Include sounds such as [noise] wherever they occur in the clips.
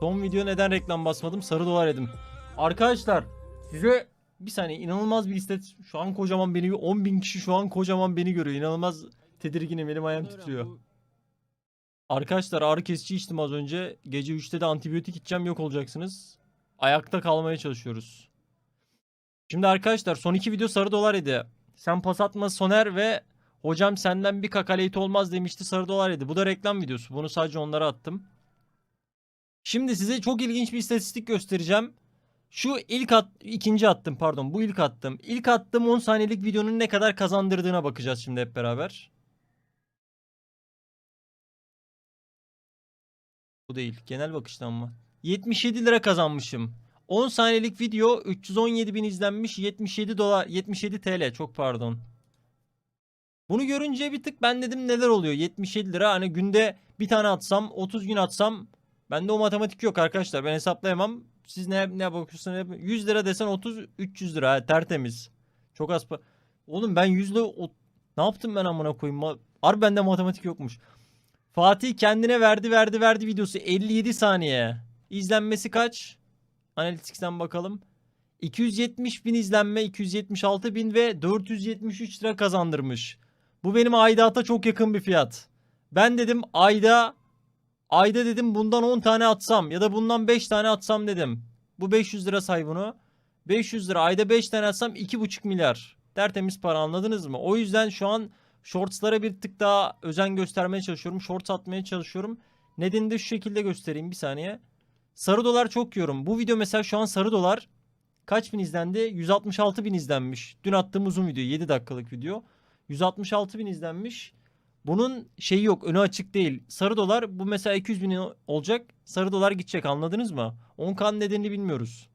Son video neden reklam basmadım? Sarı dolar yedim. Arkadaşlar size bir saniye inanılmaz bir liste. Şu an kocaman beni 10 bin kişi şu an kocaman beni görüyor. İnanılmaz tedirginim benim ayağım titriyor. Arkadaşlar ağrı kesici içtim az önce. Gece 3'te de antibiyotik içeceğim yok olacaksınız. Ayakta kalmaya çalışıyoruz. Şimdi arkadaşlar son iki video sarı dolar yedi. Sen pas atma Soner ve hocam senden bir kakaleyt olmaz demişti sarı dolar yedi. Bu da reklam videosu. Bunu sadece onlara attım. Şimdi size çok ilginç bir istatistik göstereceğim. Şu ilk at, ikinci attım pardon bu ilk attım. İlk attığım 10 saniyelik videonun ne kadar kazandırdığına bakacağız şimdi hep beraber. Bu değil. Genel bakıştan mı? 77 lira kazanmışım. 10 saniyelik video 317 bin izlenmiş 77 dolar 77 TL çok pardon. Bunu görünce bir tık ben dedim neler oluyor 77 lira hani günde bir tane atsam 30 gün atsam bende o matematik yok arkadaşlar ben hesaplayamam. Siz ne ne bakıyorsunuz 100 lira desen 30 300 lira ha, tertemiz. Çok az pa- Oğlum ben 100 lira o- ne yaptım ben amına koyayım? Ma- Harbi bende matematik yokmuş. Fatih kendine verdi verdi verdi videosu 57 saniye. İzlenmesi kaç? Analytics'ten bakalım. 270 bin izlenme, 276 bin ve 473 lira kazandırmış. Bu benim aidata çok yakın bir fiyat. Ben dedim ayda ayda dedim bundan 10 tane atsam ya da bundan 5 tane atsam dedim. Bu 500 lira say bunu. 500 lira ayda 5 tane atsam 2,5 milyar. Tertemiz para anladınız mı? O yüzden şu an shortslara bir tık daha özen göstermeye çalışıyorum. Shorts atmaya çalışıyorum. Nedenini de şu şekilde göstereyim bir saniye. Sarı dolar çok yiyorum. Bu video mesela şu an sarı dolar kaç bin izlendi? 166 bin izlenmiş. Dün attığım uzun video 7 dakikalık video. 166 bin izlenmiş. Bunun şeyi yok önü açık değil. Sarı dolar bu mesela 200 bin olacak. Sarı dolar gidecek anladınız mı? 10K'nın nedenini bilmiyoruz.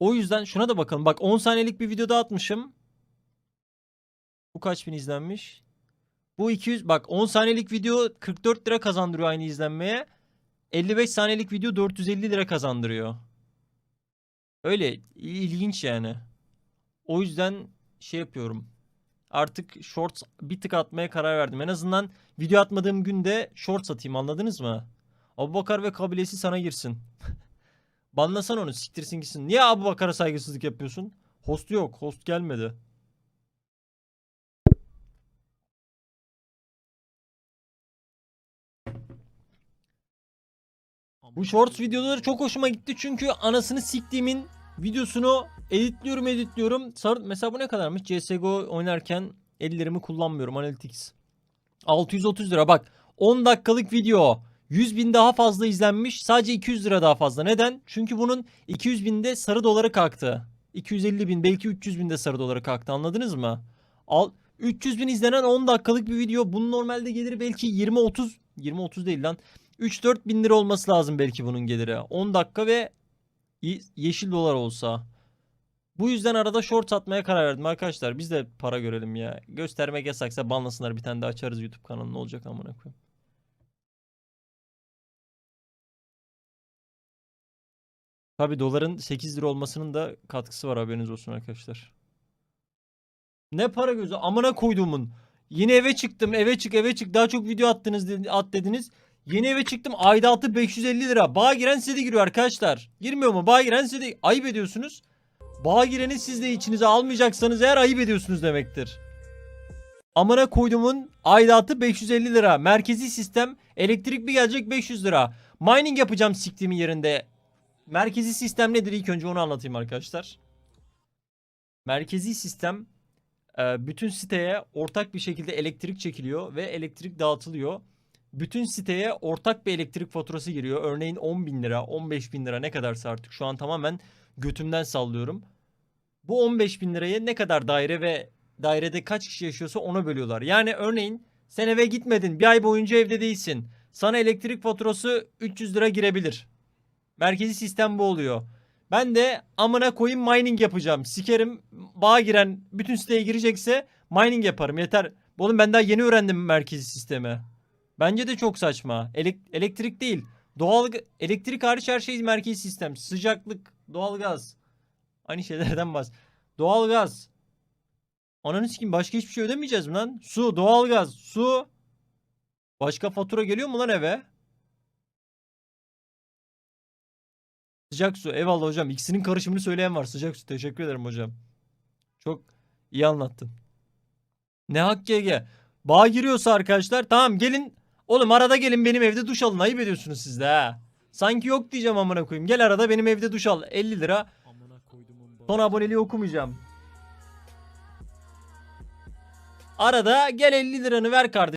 O yüzden şuna da bakalım. Bak 10 saniyelik bir video atmışım. Bu kaç bin izlenmiş? Bu 200 bak 10 saniyelik video 44 lira kazandırıyor aynı izlenmeye. 55 saniyelik video 450 lira kazandırıyor. Öyle il- ilginç yani. O yüzden şey yapıyorum. Artık shorts bir tık atmaya karar verdim. En azından video atmadığım günde shorts atayım anladınız mı? Abubakar ve kabilesi sana girsin. [laughs] Banlasan onu siktirsin gitsin. Niye Abubakar'a saygısızlık yapıyorsun? Host yok. Host gelmedi. Bu shorts videoları çok hoşuma gitti çünkü anasını siktiğimin videosunu editliyorum editliyorum. Sar- Mesela bu ne kadarmış? CSGO oynarken ellerimi kullanmıyorum Analytics. 630 lira bak 10 dakikalık video 100 bin daha fazla izlenmiş sadece 200 lira daha fazla. Neden? Çünkü bunun 200 binde sarı doları kalktı. 250 bin belki 300 binde sarı doları kalktı anladınız mı? Al 300 bin izlenen 10 dakikalık bir video bunun normalde geliri belki 20-30 20-30 değil lan 3-4 bin lira olması lazım belki bunun geliri. 10 dakika ve yeşil dolar olsa. Bu yüzden arada short atmaya karar verdim arkadaşlar. Biz de para görelim ya. Göstermek yasaksa banlasınlar bir tane daha açarız YouTube kanalını ne olacak amına koyayım. Tabi doların 8 lira olmasının da katkısı var haberiniz olsun arkadaşlar. Ne para gözü amına koyduğumun. Yine eve çıktım eve çık eve çık daha çok video attınız at dediniz. Yeni eve çıktım aidatı 550 lira. Bağa giren size de giriyor arkadaşlar. Girmiyor mu? Bağa giren size de ayıp ediyorsunuz. Bağa gireni siz de içinize almayacaksanız eğer ayıp ediyorsunuz demektir. Amına koyduğumun aidatı 550 lira. Merkezi sistem elektrik bir gelecek 500 lira. Mining yapacağım siktiğimin yerinde. Merkezi sistem nedir ilk önce onu anlatayım arkadaşlar. Merkezi sistem e, bütün siteye ortak bir şekilde elektrik çekiliyor ve elektrik dağıtılıyor. Bütün siteye ortak bir elektrik faturası giriyor. Örneğin 10 bin lira, 15 bin lira ne kadarsa artık şu an tamamen götümden sallıyorum. Bu 15 bin liraya ne kadar daire ve dairede kaç kişi yaşıyorsa ona bölüyorlar. Yani örneğin sen eve gitmedin bir ay boyunca evde değilsin. Sana elektrik faturası 300 lira girebilir. Merkezi sistem bu oluyor. Ben de amına koyayım mining yapacağım. Sikerim bağa giren bütün siteye girecekse mining yaparım yeter. Oğlum ben daha yeni öğrendim merkezi sistemi. Bence de çok saçma. Elek elektrik değil. Doğal elektrik hariç her şey merkezi sistem. Sıcaklık, doğalgaz. Aynı şeylerden bahs. Doğalgaz. Ananı sikim başka hiçbir şey ödemeyeceğiz mi lan? Su, doğalgaz, su. Başka fatura geliyor mu lan eve? Sıcak su. Eyvallah hocam. İkisinin karışımını söyleyen var. Sıcak su. Teşekkür ederim hocam. Çok iyi anlattın. Ne hak GG. Bağ giriyorsa arkadaşlar tamam gelin Oğlum arada gelin benim evde duş alın. Ayıp ediyorsunuz siz de ha. Sanki yok diyeceğim amına koyayım. Gel arada benim evde duş al. 50 lira. Son aboneliği okumayacağım. Arada gel 50 liranı ver kardeşim.